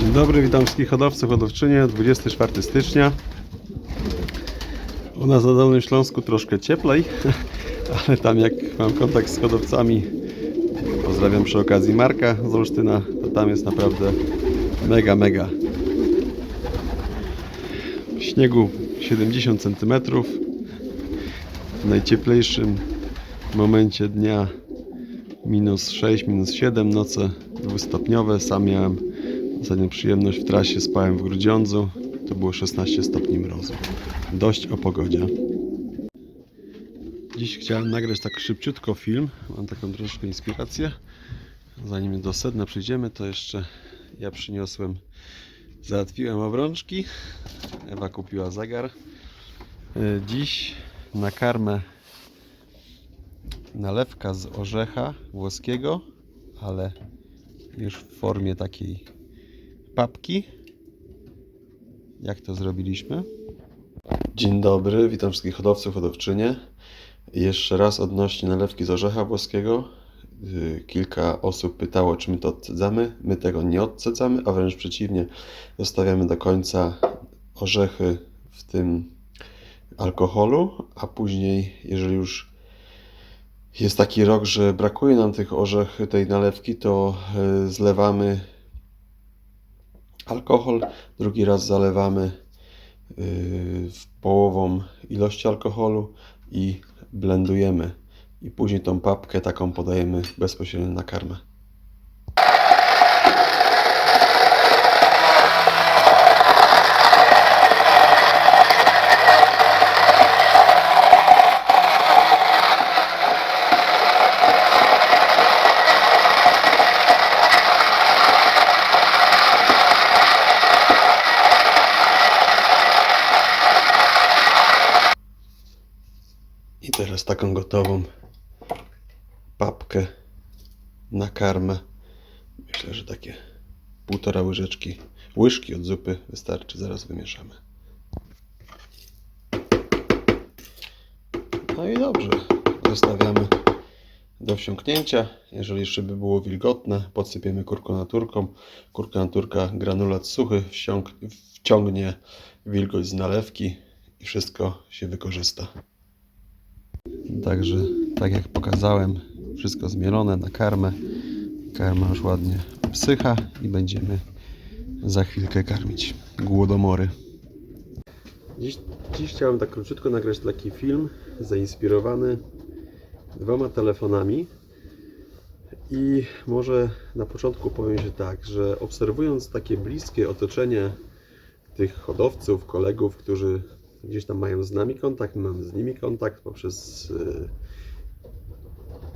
Dzień dobry, witam wszystkich hodowców, hodowczynie. 24 stycznia. U nas na Dolnym Śląsku troszkę cieplej, ale tam jak mam kontakt z hodowcami, pozdrawiam przy okazji Marka z Olsztyna, to tam jest naprawdę mega, mega. Śniegu 70 cm. W najcieplejszym momencie dnia minus 6, minus 7, noce dwustopniowe. Sam miałem ostatnią przyjemność w trasie, spałem w Grudziądzu. To było 16 stopni mrozu. Dość o pogodzie. Dziś chciałem nagrać tak szybciutko film. Mam taką troszkę inspirację. Zanim do sedna przyjdziemy, to jeszcze ja przyniosłem, załatwiłem obrączki. Ewa kupiła zegar. E, Dziś na karmę nalewka z orzecha włoskiego, ale już w formie takiej papki. Jak to zrobiliśmy? Dzień dobry, witam wszystkich hodowców, hodowczynie. Jeszcze raz odnośnie nalewki z orzecha włoskiego. Yy, Kilka osób pytało, czy my to odcedzamy. My tego nie odcedzamy, a wręcz przeciwnie, zostawiamy do końca orzechy w tym alkoholu, a później, jeżeli już jest taki rok, że brakuje nam tych orzech, tej nalewki, to e, zlewamy alkohol, drugi raz zalewamy e, w połową ilości alkoholu i blendujemy. I później tą papkę taką podajemy bezpośrednio na karmę. I teraz taką gotową papkę na karmę. Myślę, że takie półtora łyżeczki, łyżki od zupy wystarczy. Zaraz wymieszamy. No i dobrze. Zostawiamy do wsiąknięcia. Jeżeli jeszcze by było wilgotne, podsypiemy kurkonaturką. Kurkonaturka granulat suchy wciągnie wilgoć z nalewki i wszystko się wykorzysta. Także, tak jak pokazałem, wszystko zmielone na karmę. Karma już ładnie psycha i będziemy za chwilkę karmić głodomory. Dziś, dziś chciałem tak króciutko nagrać taki film zainspirowany dwoma telefonami. I może na początku powiem się tak, że obserwując takie bliskie otoczenie tych hodowców, kolegów, którzy gdzieś tam mają z nami kontakt, my mamy z nimi kontakt poprzez y,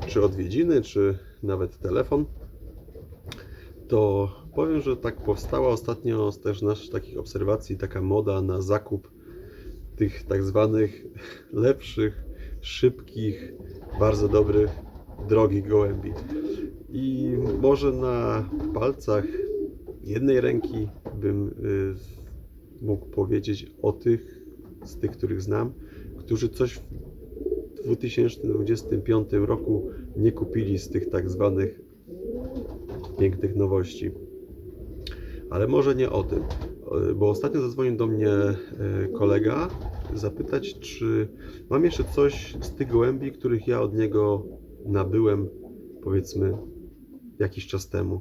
czy odwiedziny, czy nawet telefon, to powiem, że tak powstała ostatnio z też naszych takich obserwacji taka moda na zakup tych tak zwanych lepszych, szybkich, bardzo dobrych, drogich gołębi. I może na palcach jednej ręki bym y, mógł powiedzieć o tych, z tych, których znam, którzy coś w 2025 roku nie kupili z tych tak zwanych pięknych nowości. Ale może nie o tym, bo ostatnio zadzwonił do mnie e, kolega zapytać, czy mam jeszcze coś z tych gołębi, których ja od niego nabyłem, powiedzmy, jakiś czas temu.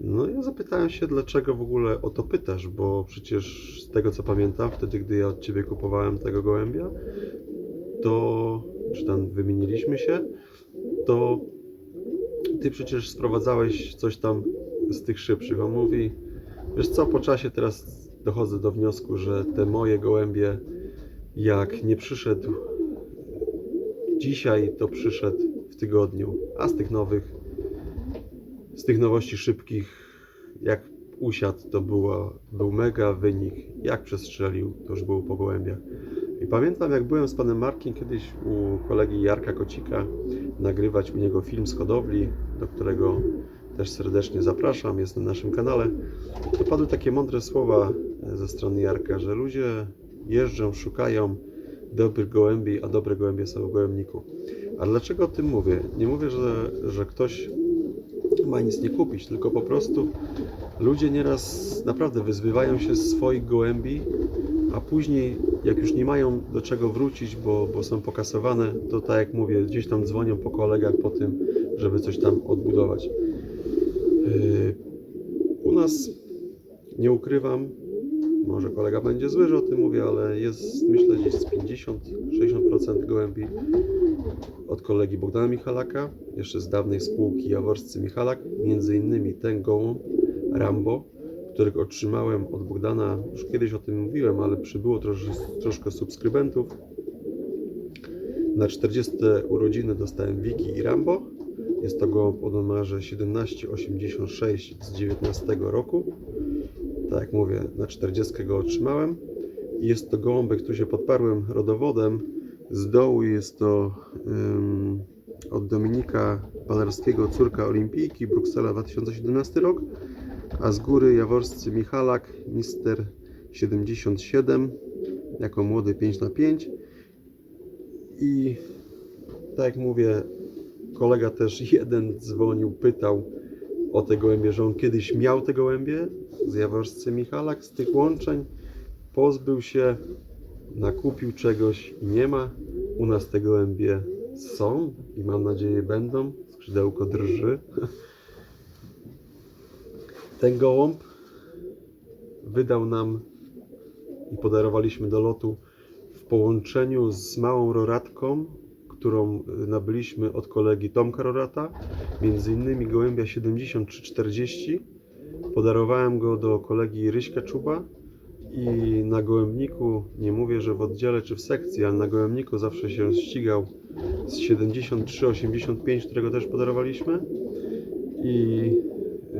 No ja zapytałem się, dlaczego w ogóle o to pytasz, bo przecież z tego co pamiętam, wtedy gdy ja od Ciebie kupowałem tego gołębia, to, czy tam wymieniliśmy się, to Ty przecież sprowadzałeś coś tam z tych szybszych. On mówi, wiesz co, po czasie teraz dochodzę do wniosku, że te moje gołębie, jak nie przyszedł dzisiaj, to przyszedł w tygodniu, a z tych nowych z tych nowości szybkich, jak usiadł, to było, był mega wynik. Jak przestrzelił, to już było po gołębiach. I pamiętam, jak byłem z panem Markiem kiedyś u kolegi Jarka Kocika nagrywać u niego film z hodowli, do którego też serdecznie zapraszam, jest na naszym kanale. To padły takie mądre słowa ze strony Jarka, że ludzie jeżdżą, szukają dobrych gołębi, a dobre gołębie są w gołębniku. A dlaczego o tym mówię? Nie mówię, że, że ktoś ma nic nie kupić, tylko po prostu ludzie nieraz naprawdę wyzbywają się swoich gołębi, a później, jak już nie mają do czego wrócić, bo, bo są pokasowane, to tak jak mówię, gdzieś tam dzwonią po kolegach po tym, żeby coś tam odbudować. Yy, U nas nie ukrywam, może kolega będzie zły, że o tym mówię, ale jest myślę gdzieś z 50-60% gołębi od kolegi Bogdana Michalaka, jeszcze z dawnej spółki Jaworscy Michalak, między innymi ten gołąb Rambo, którego otrzymałem od Bogdana, już kiedyś o tym mówiłem, ale przybyło trosz, troszkę subskrybentów. Na 40 urodziny dostałem Wiki i Rambo. Jest to gołąb o numerze 1786 z 19 roku. Tak jak mówię, na 40 go otrzymałem. Jest to gołąbek, który się podparłem rodowodem. Z dołu jest to ym, od Dominika Palarskiego, córka olimpijki, Bruksela 2017 rok. A z góry jaworscy Michalak, Mister 77, jako młody 5 na 5 I tak jak mówię, kolega też jeden dzwonił, pytał o te gołębie, że on kiedyś miał te gołębie z jaworscy Michalak, z tych łączeń, pozbył się, nakupił czegoś i nie ma. U nas te gołębie są i mam nadzieję będą. Skrzydełko drży. Ten gołąb wydał nam i podarowaliśmy do lotu w połączeniu z małą roratką, którą y, nabyliśmy od kolegi Tomka Rorata, między innymi gołębia 7340. Podarowałem go do kolegi Ryśka Czuba i na gołębniku, nie mówię, że w oddziale czy w sekcji, ale na gołębniku zawsze się ścigał z 7385, którego też podarowaliśmy i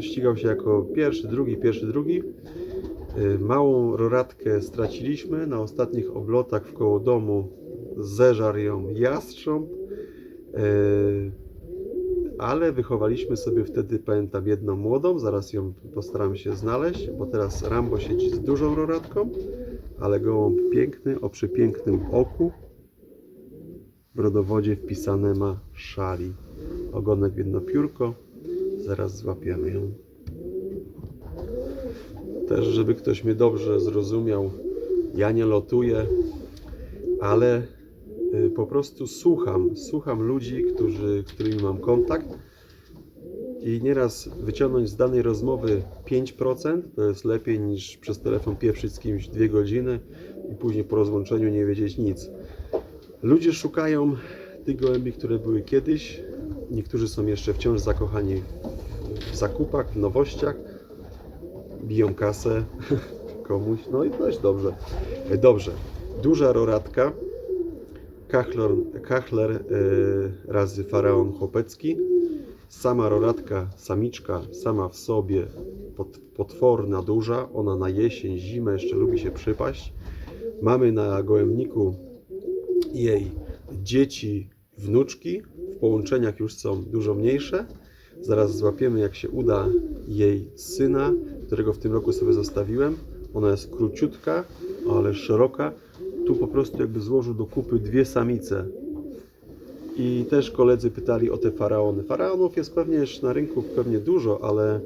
ścigał się jako pierwszy, drugi, pierwszy, drugi. Y, Małą roratkę straciliśmy na ostatnich oblotach w koło domu. Zeżarł ją jastrząb, y, ale wychowaliśmy sobie wtedy, pamiętam, jedną młodą. Zaraz ją postaram się znaleźć, bo teraz Rambo siedzi z dużą roratką, ale gołąb piękny, o przepięknym oku. W rodowodzie wpisane ma szali. Ogonek jedno piórko. Zaraz złapiemy ją. Też, żeby ktoś mnie dobrze zrozumiał, ja nie lotuję, ale po prostu słucham. Słucham ludzi, którzy, którymi mam kontakt. I nieraz wyciągnąć z danej rozmowy 5% to jest lepiej niż przez telefon pieprzyć z kimś 2 godziny i później po rozłączeniu nie wiedzieć nic. Ludzie szukają tych gołębi, które były kiedyś. Niektórzy są jeszcze wciąż zakochani w zakupach, w nowościach. Biją kasę komuś. No i dość dobrze. Dobrze. Duża roratka. Kachler, e, razy faraon chłopecki. Sama roratka, samiczka, sama w sobie pot, potworna, duża. Ona na jesień, zimę jeszcze lubi się przypaść. Mamy na gołębniku jej dzieci, wnuczki. W połączeniach już są dużo mniejsze. Zaraz złapiemy, jak się uda, jej syna, którego w tym roku sobie zostawiłem. Ona jest króciutka, ale szeroka. Tu po prostu jakby złożył do kupy dwie samice. I też koledzy pytali o te faraony. Faraonów jest pewnie jeszcze na rynku pewnie dużo, ale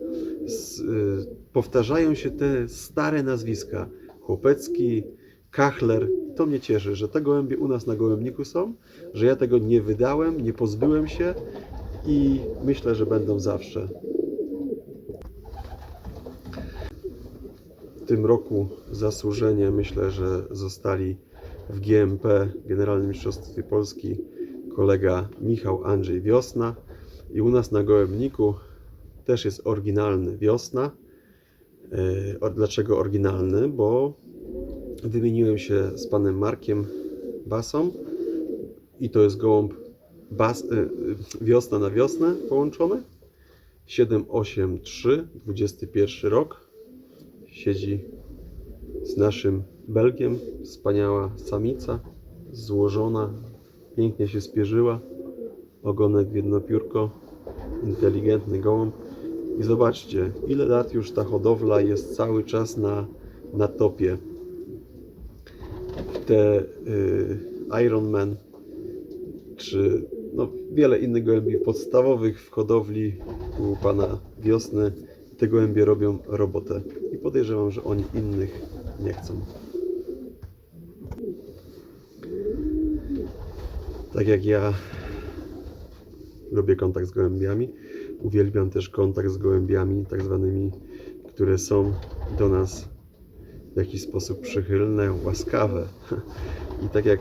z, y, powtarzają się te stare nazwiska. Chłopecki, Kachler. To mnie cieszy, że te gołębie u nas na gołębniku są, że ja tego nie wydałem, nie pozbyłem się i myślę, że będą zawsze. W tym roku zasłużenie myślę, że zostali w GMP Generalnym Mistrzostwie Polski kolega Michał Andrzej Wiosna i u nas na Gołębniku też jest oryginalny Wiosna. O- Dlaczego oryginalny? Bo wymieniłem się z panem Markiem Basą i to jest gołąb bas, y, wiosna na wiosnę połączony. 783, 21 rok. Siedzi z naszym Belgiem. Wspaniała samica, złożona, pięknie się spierzyła. Ogonek w jedno piórko, inteligentny gołąb. I zobaczcie, ile lat już ta hodowla jest cały czas na, na topie. Te y, Ironman czy no, wiele innych gołębi podstawowych w hodowli u pana Wiosny te gołębie robią robotę. I podejrzewam, że oni innych nie chcą. Tak jak ja lubię kontakt z gołębiami, uwielbiam też kontakt z gołębiami, tak zwanymi, które są do nas w jakiś sposób przychylne, łaskawe. I tak jak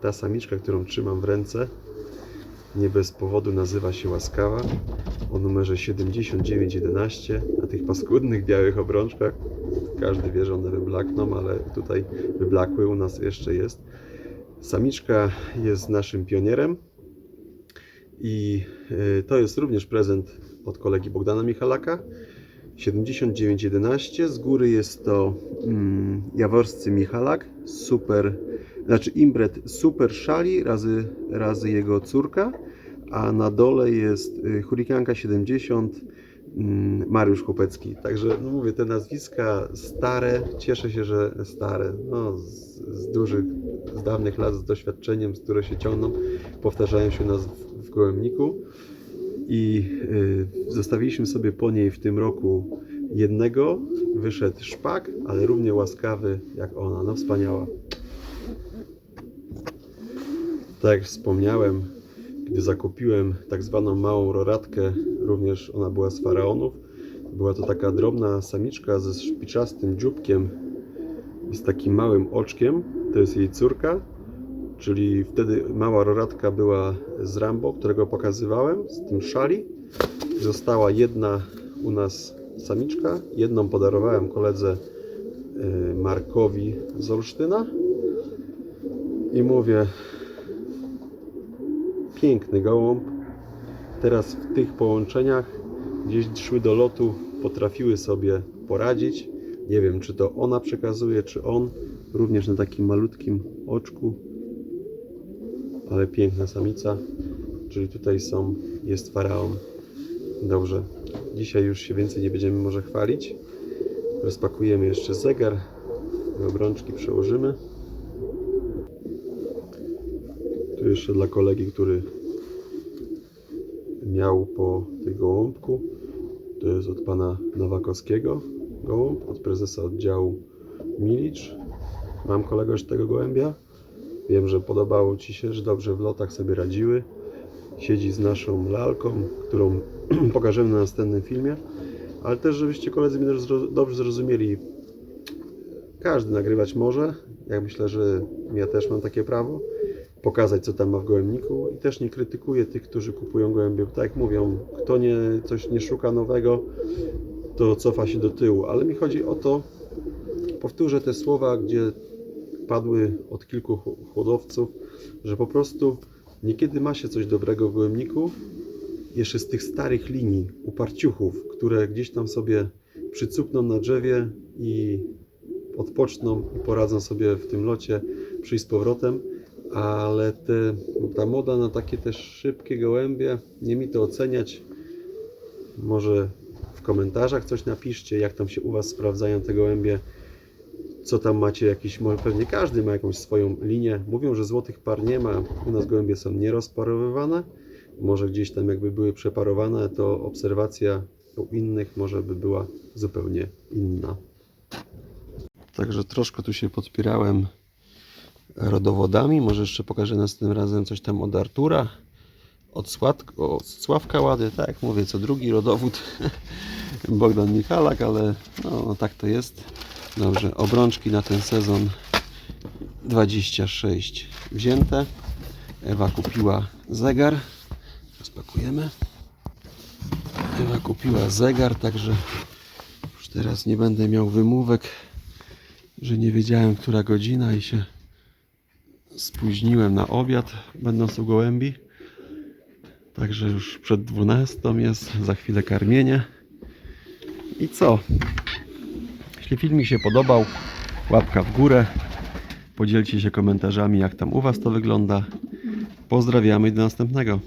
ta samiczka, którą trzymam w ręce, nie bez powodu nazywa się łaskawa, o numerze 7911, na tych paskudnych białych obrączkach. Każdy wie, że one wyblakną, ale tutaj wyblakły, u nas jeszcze jest. Samiczka jest naszym pionierem i y, to jest również prezent od kolegi Bogdana Michalaka. 7911. Z góry jest to mm, jaworscy Michalak, super, znaczy imbret super szali razy, razy jego córka, a na dole jest y, Hurikanka 70 mm, Mariusz Chłopecki. Także no mówię, te nazwiska stare, cieszę się, że stare, no, z, z dużych, z dawnych lat, z doświadczeniem, z które się ciągną, powtarzają się u nas w, w Gołębniku i y, zostawiliśmy sobie po niej w tym roku jednego. Wyszedł szpak, ale równie łaskawy jak ona. No wspaniała. Tak jak wspomniałem, gdy zakupiłem tak zwaną małą roratkę, również ona była z faraonów. Była to taka drobna samiczka ze szpiczastym dzióbkiem i z takim małym oczkiem. To jest jej córka. Czyli wtedy mała roratka była z Rambo, którego pokazywałem, z tym szali. Została jedna u nas samiczka. Jedną podarowałem koledze y, Markowi z Olsztyna. I mówię, piękny gołąb. Teraz w tych połączeniach gdzieś szły do lotu, potrafiły sobie poradzić. Nie wiem, czy to ona przekazuje, czy on. Również na takim malutkim oczku ale piękna samica, czyli tutaj są, jest faraon. Dobrze, dzisiaj już się więcej nie będziemy może chwalić. Rozpakujemy jeszcze zegar, obrączki przełożymy. Tu jeszcze dla kolegi, który miał po tej gołąbku. To jest od pana Nowakowskiego gołąb, od prezesa oddziału Milicz. Mam kolegoś tego gołębia. Wiem, że podobało Ci się, że dobrze w lotach sobie radziły. Siedzi z naszą lalką, którą pokażemy na następnym filmie. Ale też, żebyście koledzy mnie dobrze zrozumieli, każdy nagrywać może. Ja myślę, że ja też mam takie prawo. Pokazać, co tam ma w gołębniku. I też nie krytykuję tych, którzy kupują gołębie. Tak jak mówią, kto nie, coś nie szuka nowego, to cofa się do tyłu. Ale mi chodzi o to, powtórzę te słowa, gdzie padły od kilku hodowców, że po prostu niekiedy ma się coś dobrego w gołębniku, jeszcze z tych starych linii, uparciuchów, które gdzieś tam sobie przycupną na drzewie i odpoczną i poradzą sobie w tym locie, przyjść z powrotem, ale te, ta moda na takie też szybkie gołębie, nie mi to oceniać, może w komentarzach coś napiszcie, jak tam się u Was sprawdzają te gołębie, co tam macie jakiś, może pewnie każdy ma jakąś swoją linię. Mówią, że złotych par nie ma, u nas gołębie są nierozparowywane. Może gdzieś tam jakby były przeparowane, to obserwacja u innych może by była zupełnie inna. Także troszkę tu się podpierałem rodowodami. Może jeszcze pokażę następnym razem coś tam od Artura. Od, Sład, od Sławka Łady, tak mówię, co drugi rodowód Bogdan Michalak, ale no tak to jest. Dobrze, obrączki na ten sezon 26 wzięte. Ewa kupiła zegar. Rozpakujemy. Ewa kupiła zegar, także już teraz nie będę miał wymówek, że nie wiedziałem, która godzina i się spóźniłem na obiad, będąc u gołębi. Także już przed 12 jest, za chwilę karmienie. I co? Jeśli filmik się podobał, łapka w górę. Podzielcie się komentarzami, jak tam u Was to wygląda. Pozdrawiamy i do następnego.